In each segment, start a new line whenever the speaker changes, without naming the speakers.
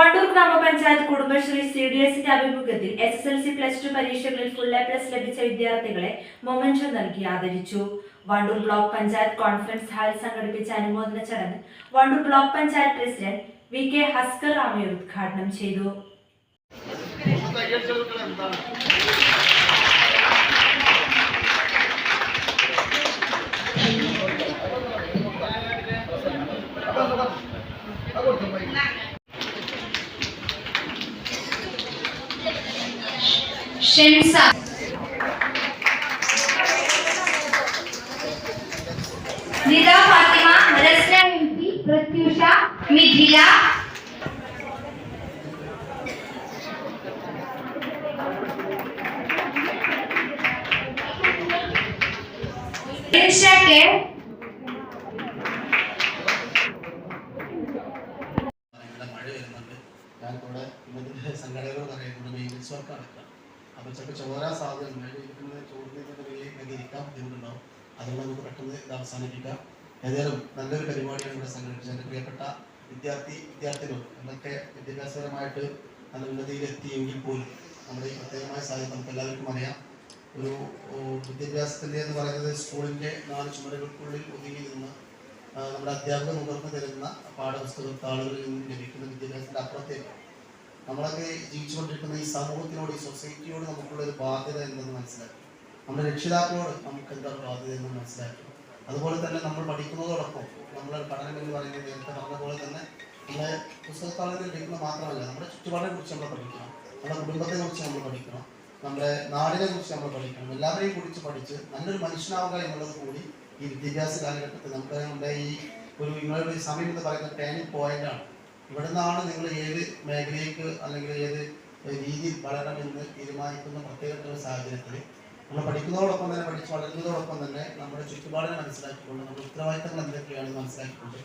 Wandoor ഗ്രാമപഞ്ചായത്ത് Kudumbashree C D എസിന്റെ ആഭിമുഖ്യത്തിൽ S S L C plus two പരീക്ഷകളിൽ ഫുൾ എ പ്ലസ് ലഭിച്ച വിദ്യാർത്ഥികളെ മൊമെന്റോ നൽകി ആദരിച്ചു. വണ്ടൂർ ബ്ലോക്ക് പഞ്ചായത്ത് കോൺഫറൻസ് ഹാളിൽ സംഘടിപ്പിച്ച അനുമോദന ചടങ്ങ് Wandoor block panchayat president V K Haskar Ramiyar ഉദ്ഘാടനം ചെയ്തു.
शेनसा निदा फातिमा रस्या हिंदी प्रत्युषा मिथिला के
ನಾನು ಕೂಡ ಮೊದಲೇ ಸಂಘಟನೆಗಳು ನನಗೆ ಕೂಡ അറിയുന്നത് ചിലപ്പോ ചോരാൻ സാധ്യത മഴ ബുദ്ധിമുട്ടുണ്ടാവും. അതുകൊണ്ട് നമുക്ക് പെട്ടെന്ന് ഇത് അവസാനിപ്പിക്കാം. ഏതായാലും നല്ലൊരു പരിപാടിയാണ് ഇവിടെ സംഘടിപ്പിച്ചത്. എന്റെ പ്രിയപ്പെട്ട വിദ്യാർത്ഥി വിദ്യാർത്ഥികളും എന്നൊക്കെ വിദ്യാഭ്യാസപരമായിട്ട് നല്ല ഉന്നതിയിലെത്തിയെങ്കിൽ പോലും നമ്മുടെ ഈ പ്രത്യേകമായ സാഹചര്യം നമുക്ക് എല്ലാവർക്കും അറിയാം. ഒരു വിദ്യാഭ്യാസത്തിന്റെ എന്ന് പറയുന്നത് സ്കൂളിന്റെ നാല് ചുമരുകൾക്കുള്ളിൽ ഒതുങ്ങി നിന്ന് നമ്മുടെ അധ്യാപകർ നുകർന്നു തരുന്ന പാഠപുസ്തക താളുകളിൽ നിന്നും ലഭിക്കുന്ന വിദ്യാഭ്യാസത്തിന്റെ അപ്പുറത്തേക്ക് നമ്മളൊക്കെ ജീവിച്ചുകൊണ്ടിരിക്കുന്ന ഈ സമൂഹത്തിനോട് ഈ സൊസൈറ്റിയോട് നമുക്കുള്ള ഒരു ബാധ്യത എന്തെന്ന് മനസ്സിലാക്കി നമ്മുടെ രക്ഷിതാക്കളോട് നമുക്ക് എന്താ ബാധ്യത എന്ന് മനസ്സിലാക്കി അതുപോലെ തന്നെ നമ്മൾ പഠിക്കുന്നതോടൊപ്പം നമ്മൾ പഠനം എന്ന് പറയുന്നത് നേരത്തെ പറഞ്ഞ പോലെ തന്നെ നമ്മളെ പുസ്തകത്താളത്തിൽ പഠിക്കുന്നത് മാത്രമല്ല നമ്മുടെ ചുറ്റുപാടിനെ കുറിച്ച് നമ്മൾ പഠിക്കണം. നമ്മുടെ കുടുംബത്തെ കുറിച്ച് നമ്മൾ പഠിക്കണം. നമ്മുടെ നാടിനെ കുറിച്ച് നമ്മൾ പഠിക്കണം. എല്ലാവരെയും കുറിച്ച് പഠിച്ച് നല്ലൊരു മനുഷ്യനാവുക എന്നുള്ളത് കൂടി ഈ വിദ്യാഭ്യാസ കാലഘട്ടത്തിൽ നമുക്ക് നമ്മുടെ ഈ ഒരു നിങ്ങളുടെ സമയം എന്ന് പറയുന്ന ടേണിംഗ് പോയിന്റ് ആണ്. ഇവിടെ നിന്നാണ് നിങ്ങൾ ഏത് മേഖലയ്ക്ക് അല്ലെങ്കിൽ ഏത് രീതിയിൽ വളരണമെന്ന് തീരുമാനിക്കുന്ന പ്രത്യേക സാഹചര്യത്തിൽ. നമ്മൾ പഠിക്കുന്നതോടൊപ്പം തന്നെ പഠിച്ച് വളരുന്നതോടൊപ്പം തന്നെ നമ്മുടെ ചുറ്റുപാടിനെ മനസ്സിലാക്കിക്കൊണ്ട് നമ്മുടെ ഉത്തരവാദിത്തങ്ങൾ എന്തൊക്കെയാണെന്ന് മനസ്സിലാക്കിക്കൊണ്ട്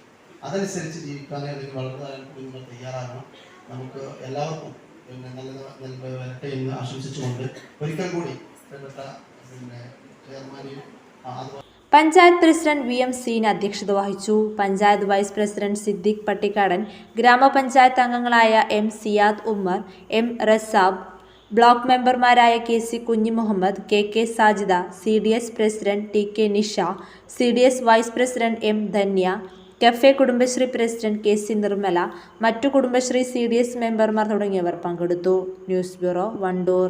അതനുസരിച്ച് ജീവിക്കാനേ അല്ലെങ്കിൽ വളർന്നു വരാൻ കൂടി നിങ്ങൾ തയ്യാറാകണം. നമുക്ക് എല്ലാവർക്കും പിന്നെ നല്ല വരട്ടെ എന്ന് ആശംസിച്ചുകൊണ്ട് ഒരിക്കൽ കൂടി പ്രിയപ്പെട്ട പിന്നെ ചെയർമാനെയും അതുപോലെ
panchayat president V M scene അധ്യക്ഷത വഹിച്ചു. പഞ്ചായത്ത് വൈസ് പ്രസിഡന്റ് സിദ്ദിഖ് പട്ടിക്കാടൻ ഗ്രാമപഞ്ചായത്ത് അംഗങ്ങളായ M Siyad Ummer M Rasab block മെമ്പർമാരായ K C Kunjimuhammad K K Sajida C D S president T K Nisha C D S vice president M Dhanya cafe Kudumbashree president K C Nirmala മറ്റു Kudumbashree C D S മെമ്പർമാർ തുടങ്ങിയവർ പങ്കെടുത്തു. News bureau Wandoor.